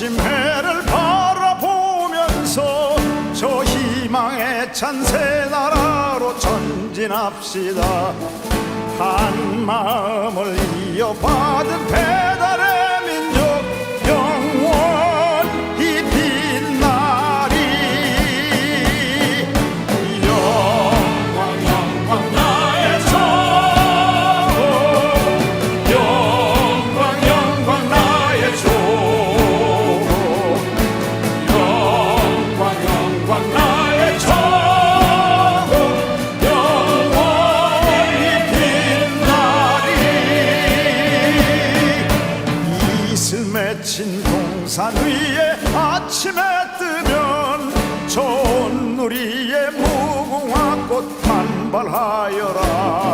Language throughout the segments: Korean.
아침 해를 바라보면서 저 희망에 찬 새 나라로 전진합시다. 한 마음을 이어받은 배달의 맺힌 동산 위에 아침에 뜨면 좋은 누리에 무궁화 꽃 반발하여라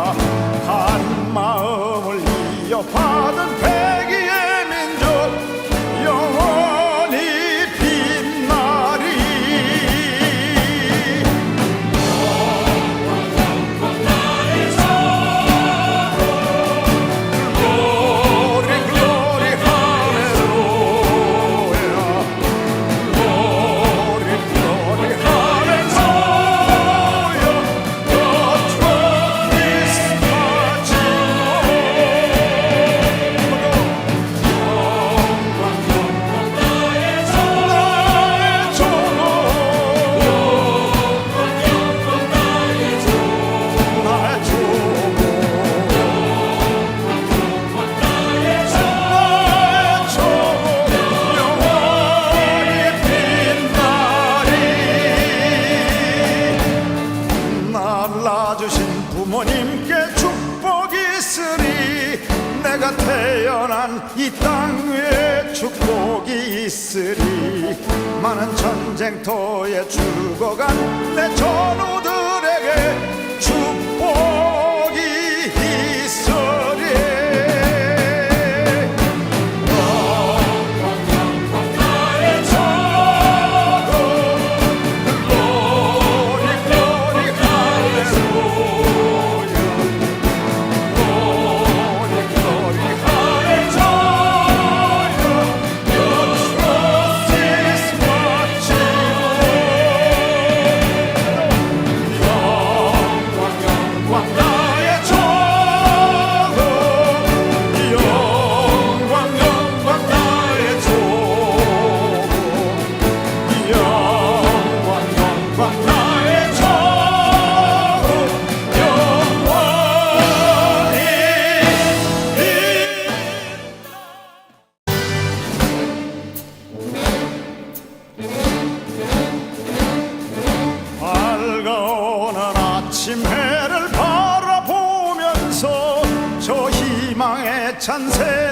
난 이땅 위에 축복이 있으리. 많은 전쟁터에 죽어간 내 전우들에게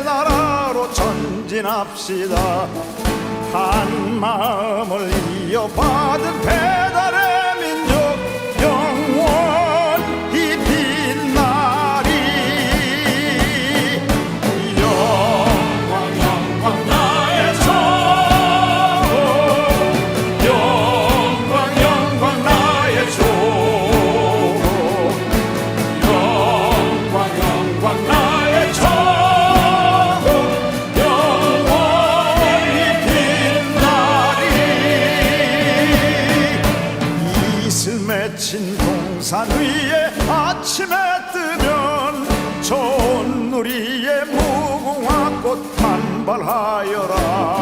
나라로 전진합시다. 한 마음을 이어받은 배달의 맺힌 동산 위에 아침에 뜨면 좋은 누리에 무궁화 꽃 반발하여라